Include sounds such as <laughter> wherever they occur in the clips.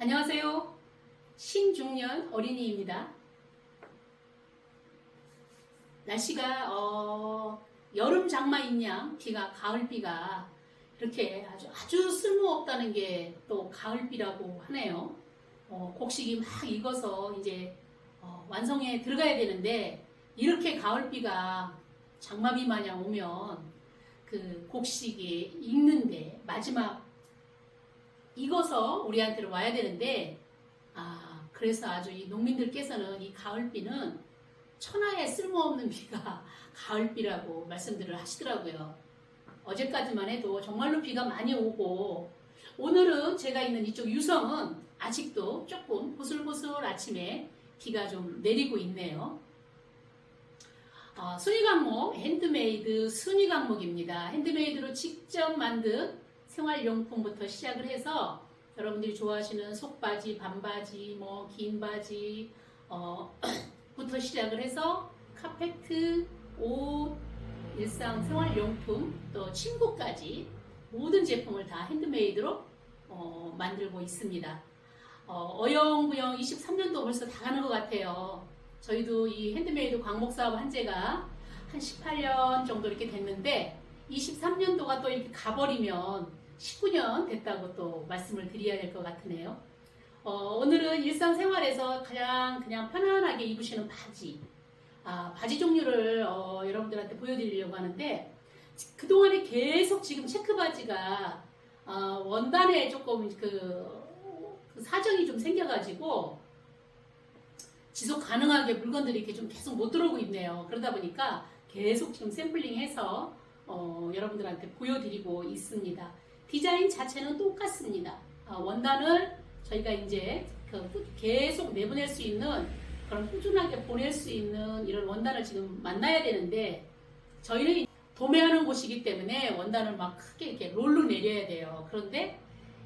안녕하세요. 신중년 어린이입니다. 날씨가 어, 여름 장마인 양 비가 가을비가 이렇게 아주 아주 쓸모없다는 게 또 가을비라고 하네요. 어, 곡식이 막 익어서 이제 어, 완성에 들어가야 되는데 이렇게 가을비가 장마비 마냥 오면 그 곡식이 익는데 마지막 익어서 우리한테로 와야 되는데 아 그래서 아주 이 농민들께서는 이 가을비는 천하에 쓸모없는 <laughs> 비가 가을비라고 말씀들을 하시더라고요. 어제까지만 해도 정말로 비가 많이 오고 오늘은 제가 있는 이쪽 유성은 아직도 조금 보슬보슬 아침에 비가 좀 내리고 있네요. 어, 순위 강목 핸드메이드 순위 강목입니다. 핸드메이드로 직접 만든 생활용품부터 시작을 해서 여러분들이 좋아하시는 속바지, 반바지, 뭐 긴 바지 어, <clears throat> 부터 시작을 해서 카페트, 옷, 일상 생활용품 또 침구까지 모든 제품을 다 핸드메이드로 어, 만들고 있습니다. 어, 어영부영 23년도 벌써 다 가는 것 같아요. 저희도 이 핸드메이드 광목 사업 한 지가 한 18년 정도 이렇게 됐는데 23년도가 또 이렇게 가버리면 19년 됐다고 또 말씀을 드려야 될 것 같으네요. 어, 오늘은 일상생활에서 가장 그냥 편안하게 입으시는 바지, 아, 바지 종류를 어, 여러분들한테 보여드리려고 하는데 그동안에 계속 지금 체크 바지가 어, 원단에 조금 그, 그 사정이 좀 생겨가지고 지속 가능하게 물건들이 이렇게 좀 계속 못 들어오고 있네요. 그러다 보니까 계속 지금 샘플링해서 어, 여러분들한테 보여드리고 있습니다. 디자인 자체는 똑같습니다. 어, 원단을 저희가 이제 그 계속 내보낼 수 있는 그런 꾸준하게 보낼 수 있는 이런 원단을 지금 만나야 되는데 저희는 도매하는 곳이기 때문에 원단을 막 크게 이렇게 롤로 내려야 돼요. 그런데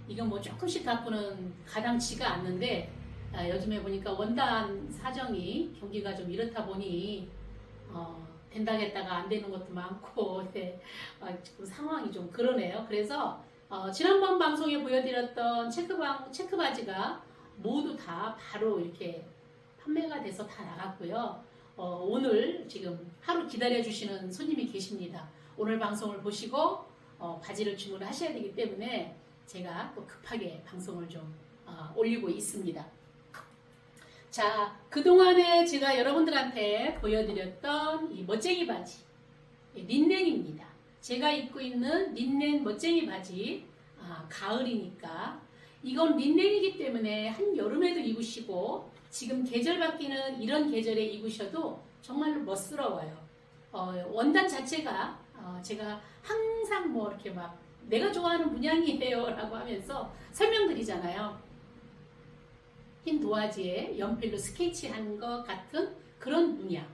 이건 뭐 조금씩 갖고는 가당치가 않는데 아, 요즘에 보니까 원단 사정이 경기가 좀 이렇다 보니 어, 된다겠다가 안 되는 것도 많고 <laughs> 네, 아, 지금 상황이 좀 그러네요. 그래서 어, 지난번 방송에 보여드렸던 체크방 체크 바지가 모두 다 바로 이렇게 판매가 돼서 다 나갔고요. 어, 오늘 지금 하루 기다려 주시는 손님이 계십니다. 오늘 방송을 보시고 어, 바지를 주문하셔야 되기 때문에 제가 또 급하게 방송을 좀 어, 올리고 있습니다. 자, 그동안에 제가 여러분들한테 보여드렸던 이 멋쟁이 바지, 이 린넨입니다. 제가 입고 있는 린넨 멋쟁이 바지, 아, 가을이니까. 이건 린넨이기 때문에 한여름에도 입으시고, 지금 계절 바뀌는 이런 계절에 입으셔도 정말로 멋스러워요. 어, 원단 자체가 어, 제가 항상 뭐 이렇게 막 내가 좋아하는 문양이에요 <laughs> 라고 하면서 설명드리잖아요. 흰 도화지에 연필로 스케치한 것 같은 그런 문양.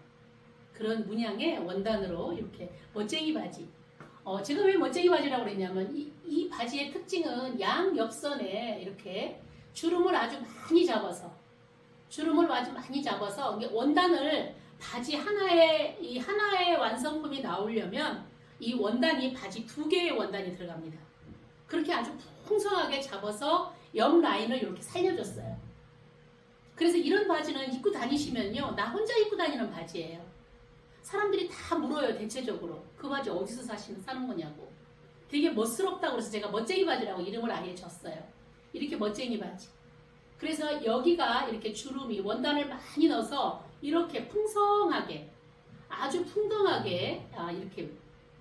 그런 문양의 원단으로 이렇게 멋쟁이 바지. 어, 제가 왜 멋쟁이 바지라고 그랬냐면 이, 이 바지의 특징은 양 옆선에 이렇게 주름을 아주 많이 잡아서 주름을 아주 많이 잡아서 원단을 바지 하나에 이 하나의 완성품이 나오려면 이 원단이 바지 두 개의 원단이 들어갑니다. 그렇게 아주 풍성하게 잡아서 옆 라인을 이렇게 살려줬어요. 그래서 이런 바지는 입고 다니시면요. 나 혼자 입고 다니는 바지예요. 사람들이 다 물어요, 대체적으로. 그 바지 어디서 사시는, 사는 거냐고. 되게 멋스럽다고 그래서 제가 멋쟁이 바지라고 이름을 아예 줬어요. 이렇게 멋쟁이 바지. 그래서 여기가 이렇게 주름이 원단을 많이 넣어서 이렇게 풍성하게, 아주 풍덩하게 아, 이렇게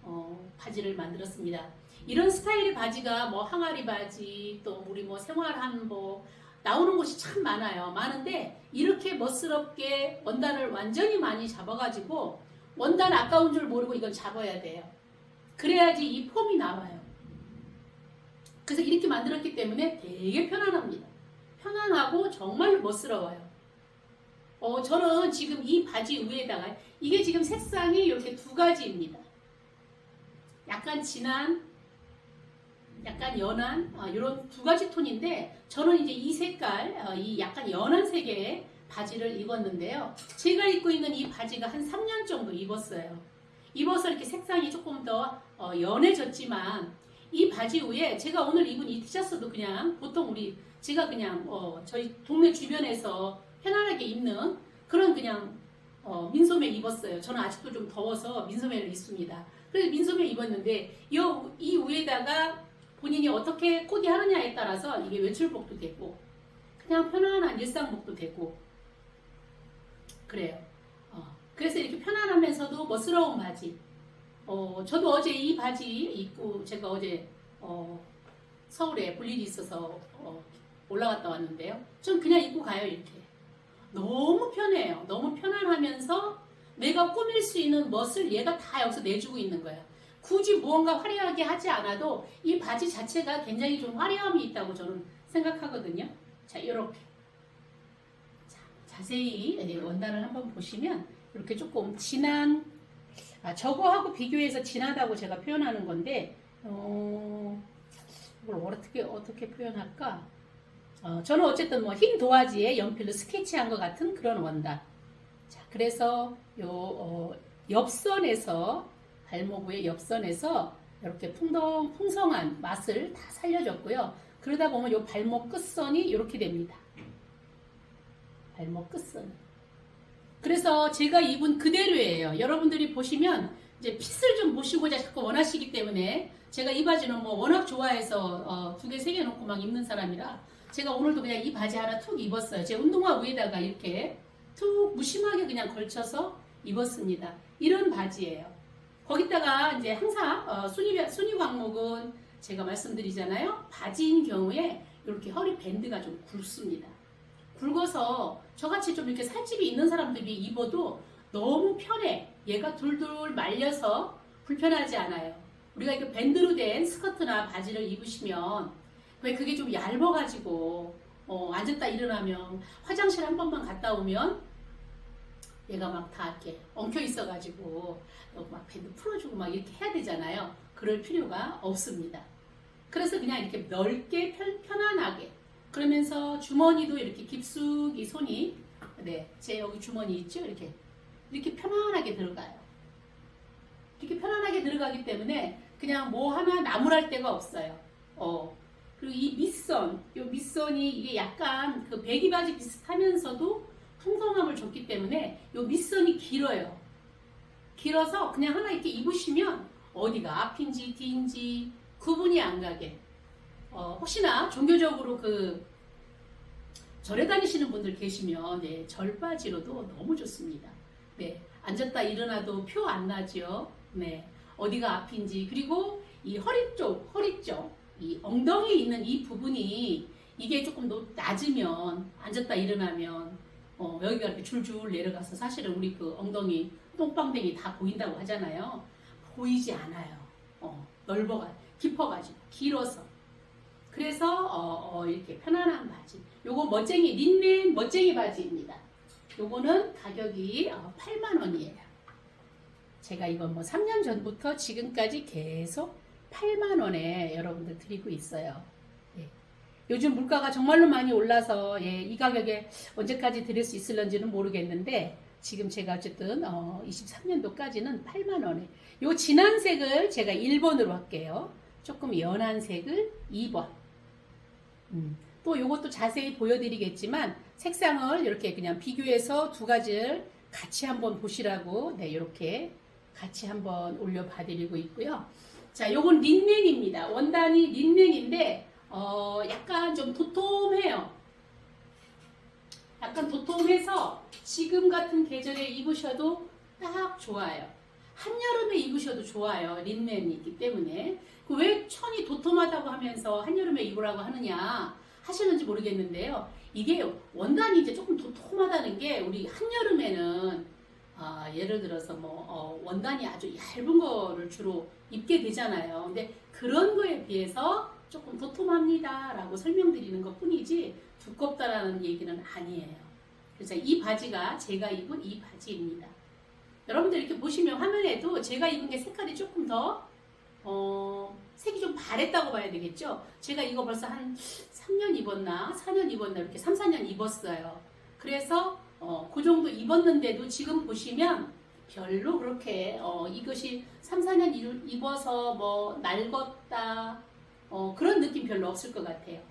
어, 바지를 만들었습니다. 이런 스타일의 바지가 뭐 항아리 바지, 또 우리 뭐 생활 한복, 나오는 곳이 참 많아요. 많은데 이렇게 멋스럽게 원단을 완전히 많이 잡아가지고 원단 아까운 줄 모르고 이건 잡아야 돼요. 그래야지 이 폼이 나와요. 그래서 이렇게 만들었기 때문에 되게 편안합니다. 편안하고 정말 멋스러워요. 어, 저는 지금 이 바지 위에다가 이게 지금 색상이 이렇게 두 가지입니다. 약간 진한 약간 연한 어, 이런 두 가지 톤인데 저는 이제 이 색깔 어, 이 약간 연한 색의 바지를 입었는데요. 제가 입고 있는 이 바지가 한 3년 정도 입었어요. 입어서 이렇게 색상이 조금 더 어, 연해졌지만 이 바지 위에 제가 오늘 입은 이 티셔츠도 그냥 보통 우리 제가 그냥 어, 저희 동네 주변에서 편안하게 입는 그런 그냥 어, 민소매 입었어요. 저는 아직도 좀 더워서 민소매를 입습니다. 그래서 민소매 입었는데 이, 이 위에다가 본인이 어떻게 코디하느냐에 따라서 이게 외출복도 되고 그냥 편안한 일상복도 되고 그래요. 어, 그래서 이렇게 편안하면서도 멋스러운 바지. 어, 저도 어제 이 바지 입고 제가 어제 어, 서울에 볼 일이 있어서 어, 올라갔다 왔는데요. 좀 그냥 입고 가요 이렇게. 너무 편해요. 너무 편안하면서 내가 꾸밀 수 있는 멋을 얘가 다 여기서 내주고 있는 거야. 굳이 무언가 화려하게 하지 않아도 이 바지 자체가 굉장히 좀 화려함이 있다고 저는 생각하거든요. 자, 이렇게. 자, 자세히 예, 원단을 한번 보시면 이렇게 조금 진한, 아, 저거하고 비교해서 진하다고 제가 표현하는 건데, 어, 이걸 어떻게, 어떻게 표현할까? 어, 저는 어쨌든 뭐 흰 도화지에 연필로 스케치한 것 같은 그런 원단. 자, 그래서 요 어, 옆선에서 발목 위에 옆선에서 이렇게 풍덩 풍성한 맛을 다 살려줬고요. 그러다 보면 요 발목 끝선이 이렇게 됩니다. 발목 끝선. 그래서 제가 입은 그대로예요. 여러분들이 보시면 이제 핏을 좀 보시고자 자꾸 원하시기 때문에 제가 이 바지는 뭐 워낙 좋아해서 어, 두 개, 세 개 놓고 막 입는 사람이라 제가 오늘도 그냥 이 바지 하나 툭 입었어요. 제 운동화 위에다가 이렇게 툭 무심하게 그냥 걸쳐서 입었습니다. 이런 바지예요. 거기다가 이제 항상 어, 순위 순위 광목은 제가 말씀드리잖아요. 바지인 경우에 이렇게 허리 밴드가 좀 굵습니다. 굵어서 저같이 좀 이렇게 살집이 있는 사람들이 입어도 너무 편해. 얘가 둘둘 말려서 불편하지 않아요. 우리가 이렇게 밴드로 된 스커트나 바지를 입으시면 왜 그게 좀 얇아가지고 어, 앉았다 일어나면 화장실 한 번만 갔다 오면 얘가 막 다 이렇게 엉켜 있어가지고 어, 막 밴드 풀어주고 막 이렇게 해야 되잖아요. 그럴 필요가 없습니다. 그래서 그냥 이렇게 넓게 편, 편안하게 그러면서 주머니도 이렇게 깊숙이 손이 네, 제 여기 주머니 있죠? 이렇게 이렇게 편안하게 들어가요. 이렇게 편안하게 들어가기 때문에 그냥 뭐 하나 나무랄 데가 없어요. 어. 그리고 이 밑선, 이 밑선이 이게 약간 그 배기 바지 비슷하면서도 풍성함을 줬기 때문에 이 밑선이 길어요. 길어서 그냥 하나 이렇게 입으시면 어디가 앞인지 뒤인지 구분이 안 가게. 어, 혹시나 종교적으로 그 절에 다니시는 분들 계시면 네, 절바지로도 너무 좋습니다. 네, 앉았다 일어나도 표 안 나죠. 네, 어디가 앞인지 그리고 이 허리 쪽, 허리 쪽, 이 엉덩이에 있는 이 부분이 이게 조금 높- 낮으면 앉았다 일어나면 어, 여기가 이렇게 줄줄 내려가서 사실은 우리 그 엉덩이 똥방댕이 다 보인다고 하잖아요. 보이지 않아요. 어, 넓어가, 깊어가지고 길어서. 그래서 어, 어, 이렇게 편안한 바지. 요거 멋쟁이 린넨 멋쟁이 바지입니다. 요거는 가격이 어, 8만 원이에요. 제가 이건 뭐 3년 전부터 지금까지 계속 8만 원에 여러분들 드리고 있어요. 예. 요즘 물가가 정말로 많이 올라서 예, 이 가격에 언제까지 드릴 수 있을런지는 모르겠는데 지금 제가 어쨌든 어, 23년도까지는 8만 원에 요 진한 색을 제가 1번으로 할게요. 조금 연한 색을 2번. 음, 또 요것도 자세히 보여드리겠지만 색상을 이렇게 그냥 비교해서 두 가지를 같이 한번 보시라고 네 이렇게 같이 한번 올려봐 드리고 있고요. 자, 요건 린넨입니다. 원단이 린넨인데 어, 약간 좀 도톰해요. 약간 도톰해서 지금 같은 계절에 입으셔도 딱 좋아요. 한여름에 입으셔도 좋아요. 린넨이기 때문에. 그 왜 천이 도톰하다고 하면서 한여름에 입으라고 하느냐 하시는지 모르겠는데요. 이게 원단이 이제 조금 도톰하다는 게 우리 한여름에는 아, 예를 들어서 뭐 어, 원단이 아주 얇은 거를 주로 입게 되잖아요. 근데 그런 거에 비해서 조금 도톰합니다라고 설명드리는 것 뿐이지 두껍다라는 얘기는 아니에요. 그래서 이 바지가 제가 입은 이 바지입니다. 여러분들 이렇게 보시면 화면에도 제가 입은 게 색깔이 조금 더 어, 색이 좀 바랬다고 봐야 되겠죠? 제가 이거 벌써 한 3년 입었나? 4년 입었나? 이렇게 3, 4년 입었어요. 그래서 어, 그 정도 입었는데도 지금 보시면 별로 그렇게 어, 이것이 3, 4년 일- 입어서 뭐 낡았다 어, 그런 느낌 별로 없을 것 같아요.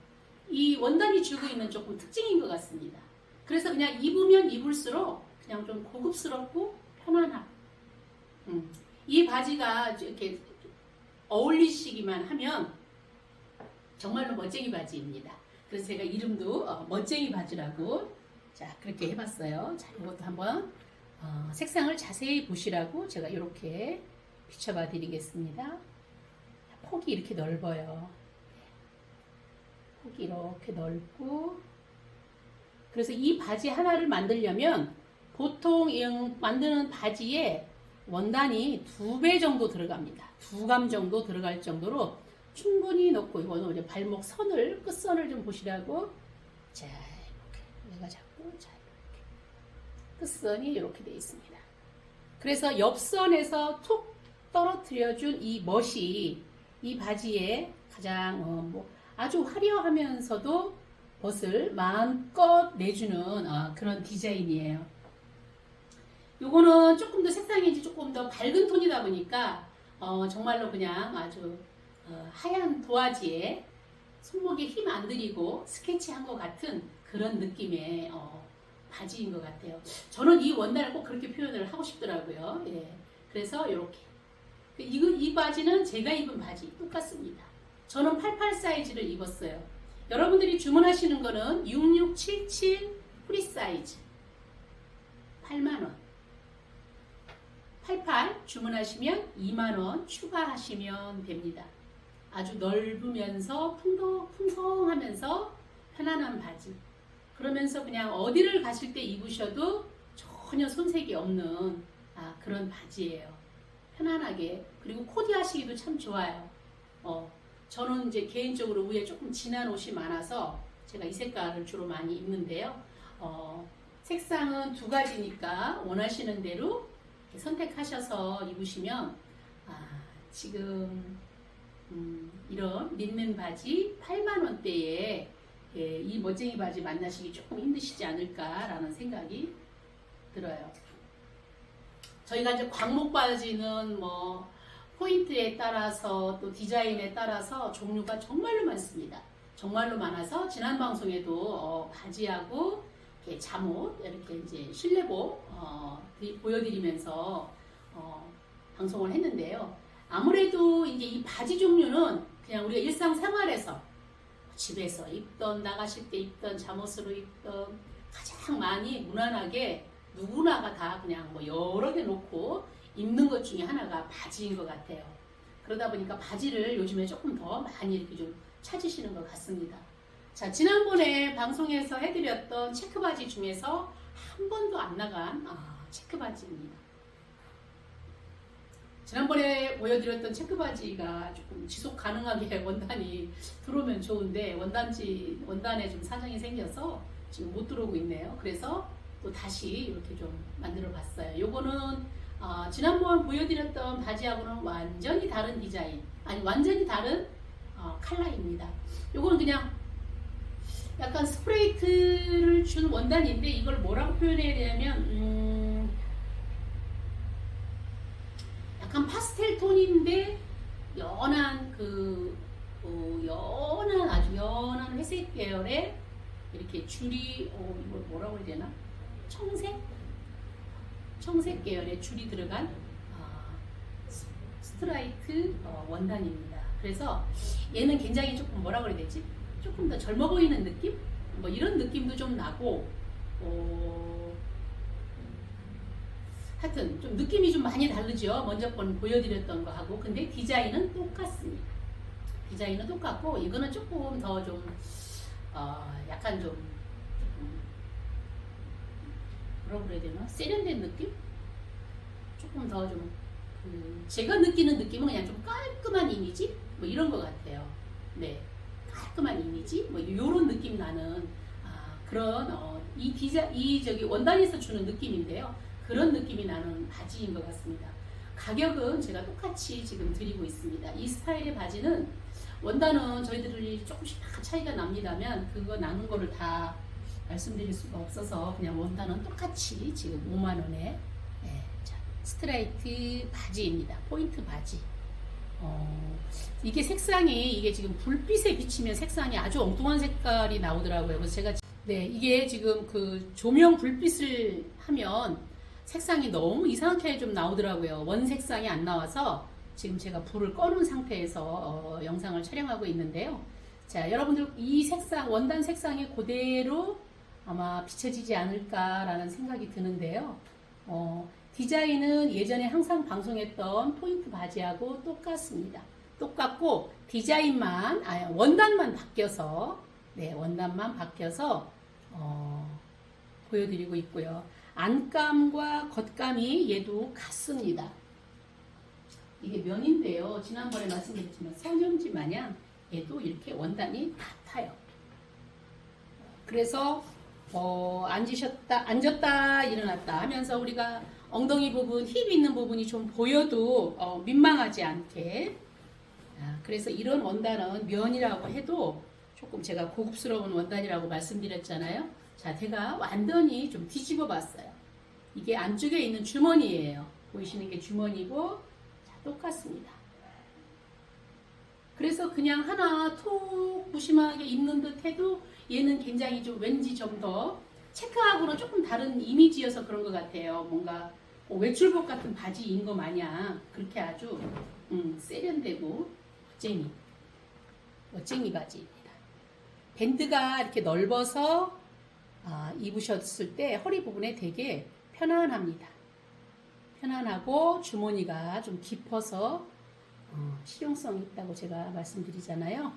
이 원단이 주고 있는 조금 특징인 것 같습니다. 그래서 그냥 입으면 입을수록 그냥 좀 고급스럽고 편안함. 음. 이 바지가 이렇게 어울리시기만 하면 정말로 멋쟁이 바지입니다. 그래서 제가 이름도 어, 멋쟁이 바지라고 자 그렇게 해봤어요. 자 이것도 한번 어, 색상을 자세히 보시라고 제가 이렇게 비춰봐 드리겠습니다. 폭이 이렇게 넓어요. 폭이 이렇게 넓고 그래서 이 바지 하나를 만들려면 보통 이 만드는 바지에 원단이 두 배 정도 들어갑니다. 두 감 정도 들어갈 정도로 충분히 넣고 이거는 이제 발목 선을 끝선을 좀 보시라고 자 이렇게 내가 잡고 자 이렇게 끝선이 이렇게 돼 있습니다. 그래서 옆선에서 툭 떨어뜨려준 이 멋이 이 바지에 가장 어, 뭐 아주 화려하면서도 멋을 마음껏 내주는 어, 그런 디자인이에요. 요거는 조금 더 색상이 이제 조금 더 밝은 톤이다 보니까 어, 정말로 그냥 아주 어, 하얀 도화지에 손목에 힘 안 들이고 스케치한 것 같은 그런 느낌의 어, 바지인 것 같아요. 저는 이 원단을 꼭 그렇게 표현을 하고 싶더라고요. 예. 그래서 이렇게 이, 이 바지는 제가 입은 바지 똑같습니다. 저는 88 사이즈를 입었어요. 여러분들이 주문하시는 거는 6677 프리 사이즈 8만원 88 주문하시면 2만원 추가하시면 됩니다. 아주 넓으면서 풍성, 풍성하면서 편안한 바지. 그러면서 그냥 어디를 가실 때 입으셔도 전혀 손색이 없는 아, 그런 바지예요. 편안하게. 그리고 코디 하시기도 참 좋아요. 어, 저는 이제 개인적으로 위에 조금 진한 옷이 많아서 제가 이 색깔을 주로 많이 입는데요. 어, 색상은 두 가지니까 원하시는 대로 선택하셔서 입으시면 아, 지금 음, 이런 린넨 바지 8만 원대에 예, 이 멋쟁이 바지 만나시기 조금 힘드시지 않을까라는 생각이 들어요. 저희가 이제 광목 바지는 뭐 포인트에 따라서 또 디자인에 따라서 종류가 정말로 많습니다. 정말로 많아서 지난 방송에도 어, 바지하고 이렇게 잠옷 이렇게 이제 실내복 어, 드리- 보여드리면서 어, 방송을 했는데요. 아무래도 이제 이 바지 종류는 그냥 우리가 일상생활에서 집에서 입던 나가실 때 입던 잠옷으로 입던 가장 많이 무난하게 누구나가 다 그냥 뭐 여러 개 놓고 입는 것 중에 하나가 바지인 것 같아요. 그러다 보니까 바지를 요즘에 조금 더 많이 이렇게 좀 찾으시는 것 같습니다. 자, 지난번에 방송에서 해드렸던 체크바지 중에서 한 번도 안 나간 아, 체크바지입니다. 지난번에 보여드렸던 체크바지가 조금 지속 가능하게 <laughs> 원단이 들어오면 좋은데 원단지 원단에 좀 사정이 생겨서 지금 못 들어오고 있네요. 그래서 또 다시 이렇게 좀 만들어 봤어요. 요거는 어, 지난번 보여드렸던 바지하고는 완전히 다른 디자인, 아니 완전히 다른 어, 컬러입니다. 요거는 그냥 약간 스프레이트를 준 원단인데 이걸 뭐라고 표현해야 되냐면 음, 약간 파스텔 톤인데 연한 그 어, 연한 아주 연한 회색 계열의 이렇게 줄이 어, 이걸 뭐라고 해야 되나 청색 청색 계열의 줄이 들어간 아, 스- 스트라이트 어, 원단입니다. 그래서 얘는 굉장히 조금 뭐라 그래야 되지? 조금 더 젊어 보이는 느낌? 뭐 이런 느낌도 좀 나고 어, 하여튼 좀 느낌이 좀 많이 다르죠. 먼저 번 보여드렸던 거하고 근데 디자인은 똑같습니다. 디자인은 똑같고 이거는 조금 더좀 어, 약간 좀 뭐라고 그래야 되나? 세련된 느낌? 조금 더 좀, 그, 제가 느끼는 느낌은 그냥 좀 깔끔한 이미지? 뭐 이런 것 같아요. 네. 깔끔한 이미지? 뭐 요런 느낌 나는, 아, 그런, 어, 이 디자, 이 저기 원단에서 주는 느낌인데요. 그런 느낌이 나는 바지인 것 같습니다. 가격은 제가 똑같이 지금 드리고 있습니다. 이 스타일의 바지는 원단은 저희들이 조금씩 다 차이가 납니다면 그거 나눈 거를 다 말씀드릴 수가 없어서 그냥 원단은 똑같이 지금 5만 원에 예, 자, 스트라이트 바지입니다. 포인트 바지. 어, 이게 색상이 이게 지금 불빛에 비치면 색상이 아주 엉뚱한 색깔이 나오더라고요. 그래서 제가 네 이게 지금 그 조명 불빛을 하면 색상이 너무 이상하게 좀 나오더라고요. 원 색상이 안 나와서 지금 제가 불을 꺼놓은 상태에서 어, 영상을 촬영하고 있는데요. 자 여러분들 이 색상 원단 색상이 그대로 아마 비춰지지 않을까라는 생각이 드는데요. 어, 디자인은 예전에 항상 방송했던 포인트 바지하고 똑같습니다. 똑같고 디자인만 아 원단만 바뀌어서 네 원단만 바뀌어서 어, 보여드리고 있고요. 안감과 겉감이 얘도 같습니다. 이게 면인데요. 지난번에 말씀드렸지만 선영지 마냥 얘도 이렇게 원단이 같아요. 그래서 어, 앉으셨다, 앉았다, 일어났다 하면서 우리가 엉덩이 부분, 힙 있는 부분이 좀 보여도 어, 민망하지 않게. 아, 그래서 이런 원단은 면이라고 해도 조금 제가 고급스러운 원단이라고 말씀드렸잖아요. 자, 제가 완전히 좀 뒤집어 봤어요. 이게 안쪽에 있는 주머니예요. 보이시는 게 주머니고, 자, 똑같습니다. 그래서 그냥 하나 톡 무심하게 입는 듯 해도 얘는 굉장히 좀 왠지 좀 더 체크하고는 조금 다른 이미지여서 그런 것 같아요. 뭔가 뭐 외출복 같은 바지인 거 마냥 그렇게 아주 음, 세련되고 멋쟁이 멋쟁이 바지입니다. 밴드가 이렇게 넓어서 아, 입으셨을 때 허리 부분에 되게 편안합니다. 편안하고 주머니가 좀 깊어서 어, 실용성이 있다고 제가 말씀드리잖아요.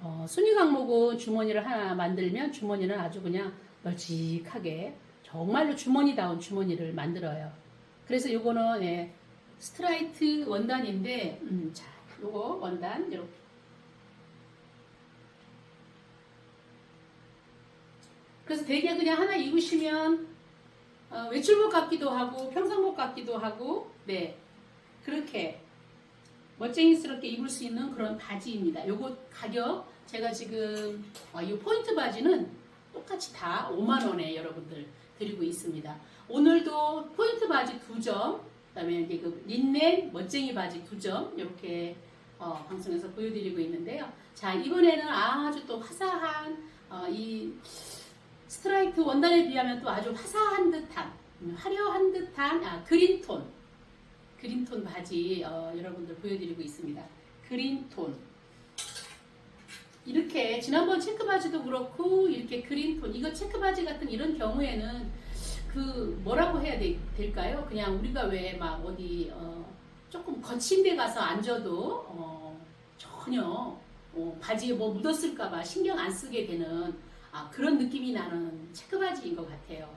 어, 순위 강목은 주머니를 하나 만들면 주머니는 아주 그냥 널찍하게 정말로 주머니다운 주머니를 만들어요. 그래서 요거는 예, 스트라이트 원단인데 음, 자, 요거 원단 이렇게. 그래서 되게 그냥 하나 입으시면 어, 외출복 같기도 하고 평상복 같기도 하고 네. 그렇게 멋쟁이스럽게 입을 수 있는 그런 바지입니다. 요거 가격 제가 지금 어, 이 포인트 바지는 똑같이 다 5만 원에 여러분들 드리고 있습니다. 오늘도 포인트 바지 두 점, 그다음에 이제 그 린넨 멋쟁이 바지 두 점 이렇게 어, 방송에서 보여드리고 있는데요. 자 이번에는 아주 또 화사한 어, 이 스트라이트 원단에 비하면 또 아주 화사한 듯한 음, 화려한 듯한 아, 그린톤 그린톤 바지 어, 여러분들 보여드리고 있습니다. 그린톤 이렇게 지난번 체크 바지도 그렇고 이렇게 그린톤 이거 체크 바지 같은 이런 경우에는 그 뭐라고 해야 되, 될까요? 그냥 우리가 왜 막 어디 어, 조금 거친 데 가서 앉아도 어, 전혀 어, 바지에 뭐 묻었을까봐 신경 안 쓰게 되는 아, 그런 느낌이 나는 체크 바지인 것 같아요.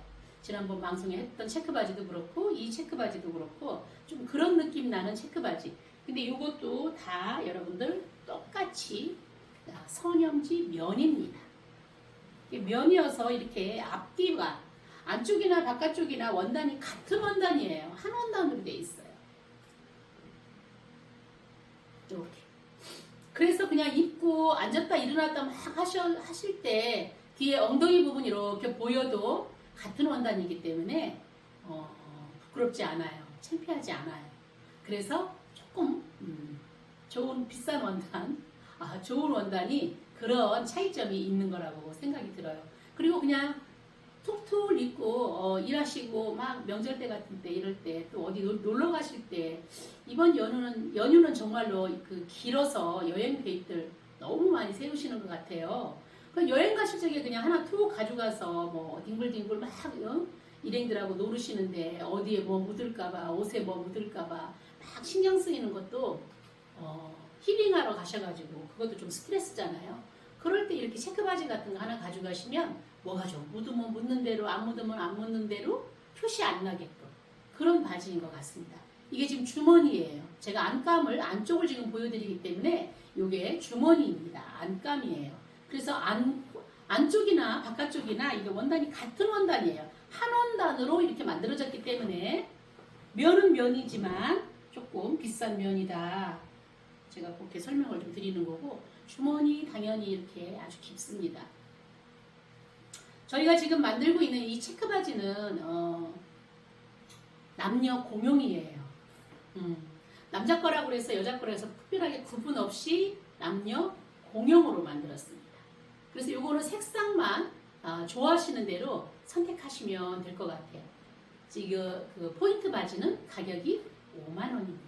지난번 방송에 했던 체크 바지도 그렇고 이 체크 바지도 그렇고 좀 그런 느낌 나는 체크 바지. 근데 이것도 다 여러분들 똑같이 선형지 면입니다. 면이어서 이렇게 앞뒤가 안쪽이나 바깥쪽이나 원단이 같은 원단이에요. 한 원단으로 돼 있어요. 이렇게. 그래서 그냥 입고 앉았다 일어났다 막 하셔, 하실 때 뒤에 엉덩이 부분 이렇게 보여도 같은 원단이기 때문에 어, 부끄럽지 않아요. 창피하지 않아요. 그래서 조금 음, 좋은 비싼 원단, 아, 좋은 원단이 그런 차이점이 있는 거라고 생각이 들어요. 그리고 그냥 툭툭 입고 어, 일하시고 막 명절 때 같은 때 이럴 때 또 어디 놀- 놀러 가실 때 이번 연휴는 연휴는 정말로 그 길어서 여행 계획들 너무 많이 세우시는 것 같아요. 그 여행 가실 적에 그냥 하나 툭 가져가서 뭐 뒹굴뒹굴 막 어? 일행들하고 노르시는데 어디에 뭐 묻을까봐 옷에 뭐 묻을까봐 막 신경 쓰이는 것도 어, 힐링하러 가셔가지고 그것도 좀 스트레스잖아요. 그럴 때 이렇게 체크바지 같은 거 하나 가져가시면 뭐가 좀 묻으면 묻는 대로 안 묻으면 안 묻는 대로 표시 안 나게끔 그런 바지인 것 같습니다. 이게 지금 주머니예요. 제가 안감을 안쪽을 지금 보여드리기 때문에 이게 주머니입니다. 안감이에요. 그래서 안 안쪽이나 바깥쪽이나 이게 원단이 같은 원단이에요. 한 원단으로 이렇게 만들어졌기 때문에 면은 면이지만 조금 비싼 면이다. 제가 그렇게 설명을 좀 드리는 거고 주머니 당연히 이렇게 아주 깊습니다. 저희가 지금 만들고 있는 이 체크 바지는 어, 남녀 공용이에요. 음, 남자 거라고 해서 여자 거라고 해서 특별하게 구분 없이 남녀 공용으로 만들었습니다. 그래서 요거는 색상만 아, 좋아하시는 대로 선택하시면 될 것 같아요. 지금 그 포인트 바지는 가격이 5만 원입니다.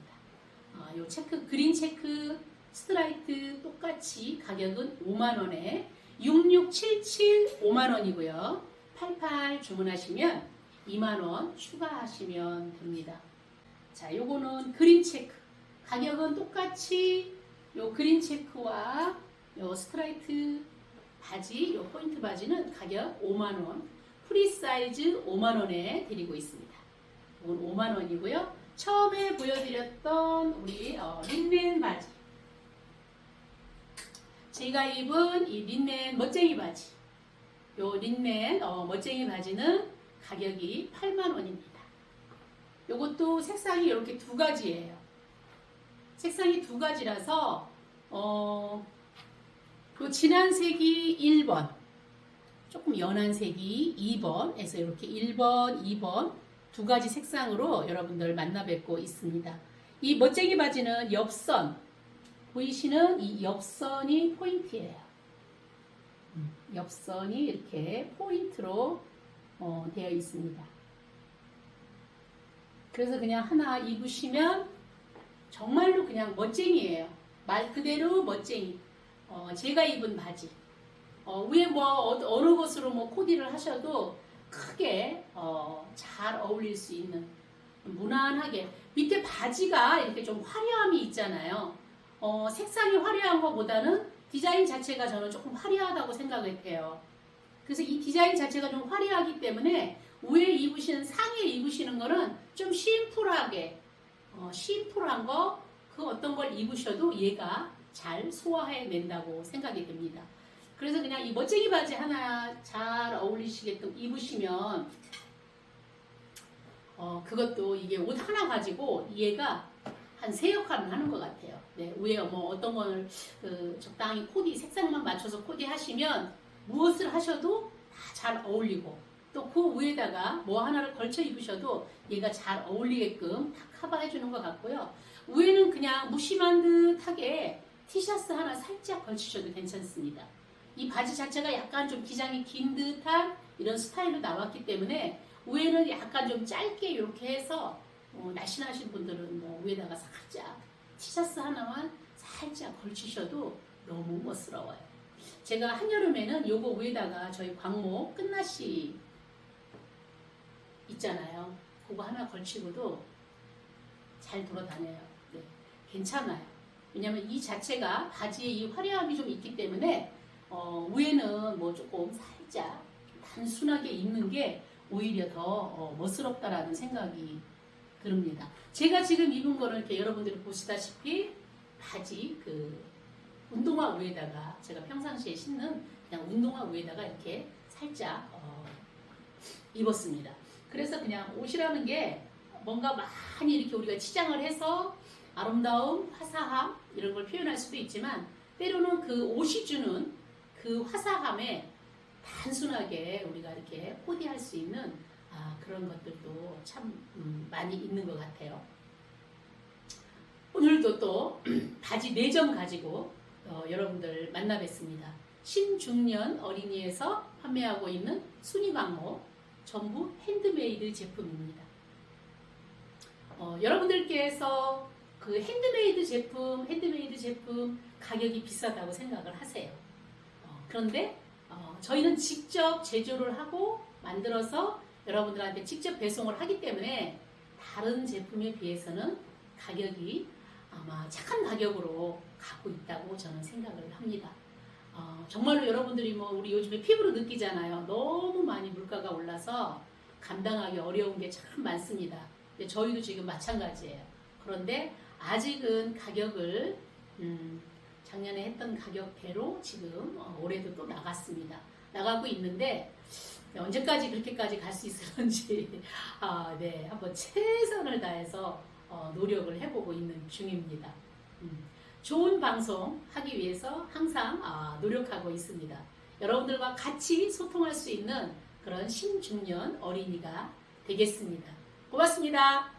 아, 요 체크 그린 체크 스트라이트 똑같이 가격은 5만 원에 6677 5만 원이고요. 88 주문하시면 2만 원 추가하시면 됩니다. 자, 요거는 그린 체크. 가격은 똑같이 요 그린 체크와 요 스트라이트 바지, 요 포인트 바지는 가격 5만 원. 프리 사이즈 5만 원에 드리고 있습니다. 이건 5만 원이고요. 처음에 보여드렸던 우리 어, 린넨 바지. 제가 입은 이 린넨 멋쟁이 바지. 요 린넨 어, 멋쟁이 바지는 가격이 8만 원입니다. 요것도 색상이 이렇게 두 가지예요. 색상이 두 가지라서 어, 그 진한 색이 1번, 조금 연한 색이 2번에서 이렇게 1번, 2번 두 가지 색상으로 여러분들 만나 뵙고 있습니다. 이 멋쟁이 바지는 옆선 보이시는 이 옆선이 포인트예요. 음, 옆선이 이렇게 포인트로 어, 되어 있습니다. 그래서 그냥 하나 입으시면 정말로 그냥 멋쟁이에요. 말 그대로 멋쟁이. 어, 제가 입은 바지. 어, 위에 뭐 어, 느 것으로 뭐 코디를 하셔도 크게 어, 잘 어울릴 수 있는 무난하게 밑에 바지가 이렇게 좀 화려함이 있잖아요. 어, 색상이 화려한 것보다는 디자인 자체가 저는 조금 화려하다고 생각을 해요. 그래서 이 디자인 자체가 좀 화려하기 때문에 위에 입으시는 상에 입으시는 거는 좀 심플하게 어, 심플한 거 그 어떤 걸 입으셔도 얘가 잘 소화해낸다고 생각이 됩니다. 그래서 그냥 이 멋쟁이 바지 하나 잘 어울리시게끔 입으시면 어, 그것도 이게 옷 하나 가지고 얘가 한 세 역할은 하는 것 같아요. 네, 위에 뭐 어떤 거를 그 적당히 코디 색상만 맞춰서 코디 하시면 무엇을 하셔도 다 잘 어울리고 또 그 위에다가 뭐 하나를 걸쳐 입으셔도 얘가 잘 어울리게끔 다 커버해 주는 것 같고요. 위에는 그냥 무심한 듯하게 티셔츠 하나 살짝 걸치셔도 괜찮습니다. 이 바지 자체가 약간 좀 기장이 긴 듯한 이런 스타일로 나왔기 때문에 위에는 약간 좀 짧게 이렇게 해서 어, 날씬하신 분들은 뭐 위에다가 살짝 티셔츠 하나만 살짝 걸치셔도 너무 멋스러워요. 제가 한여름에는 요거 위에다가 저희 광목 끝나시 있잖아요. 그거 하나 걸치고도 잘 돌아다녀요. 네, 괜찮아요. 왜냐면 이 자체가 바지에 이 화려함이 좀 있기 때문에 어, 위에는 뭐 조금 살짝 단순하게 입는 게 오히려 더 어, 멋스럽다라는 생각이 듭니다. 제가 지금 입은 거는 이렇게 여러분들이 보시다시피 바지 그 운동화 위에다가 제가 평상시에 신는 그냥 운동화 위에다가 이렇게 살짝 어, 입었습니다. 그래서 그냥 옷이라는 게 뭔가 많이 이렇게 우리가 치장을 해서 아름다움, 화사함 이런 걸 표현할 수도 있지만 때로는 그 옷이 주는 그 화사함에 단순하게 우리가 이렇게 코디할 수 있는 아, 그런 것들도 참 음, 많이 있는 것 같아요. 오늘도 또 <clears throat> 바지 4점 가지고 어, 여러분들 만나 뵙습니다. 신중년 어린이에서 판매하고 있는 순위 광목 전부 핸드메이드 제품입니다. 어, 여러분들께서 그 핸드메이드 제품, 핸드메이드 제품 가격이 비싸다고 생각을 하세요. 어, 그런데 어, 저희는 직접 제조를 하고 만들어서 여러분들한테 직접 배송을 하기 때문에 다른 제품에 비해서는 가격이 아마 착한 가격으로 갖고 있다고 저는 생각을 합니다. 어, 정말로 여러분들이 뭐 우리 요즘에 피부로 느끼잖아요. 너무 많이 물가가 올라서 감당하기 어려운 게 참 많습니다. 저희도 지금 마찬가지예요. 그런데 아직은 가격을 음, 작년에 했던 가격대로 지금 어, 올해도 또 나갔습니다. 나가고 있는데 언제까지 그렇게까지 갈 수 있을런지 <laughs> 아, 네 한번 최선을 다해서 어, 노력을 해보고 있는 중입니다. 음, 좋은 방송 하기 위해서 항상 아, 노력하고 있습니다. 여러분들과 같이 소통할 수 있는 그런 신중년 어린이가 되겠습니다. 고맙습니다.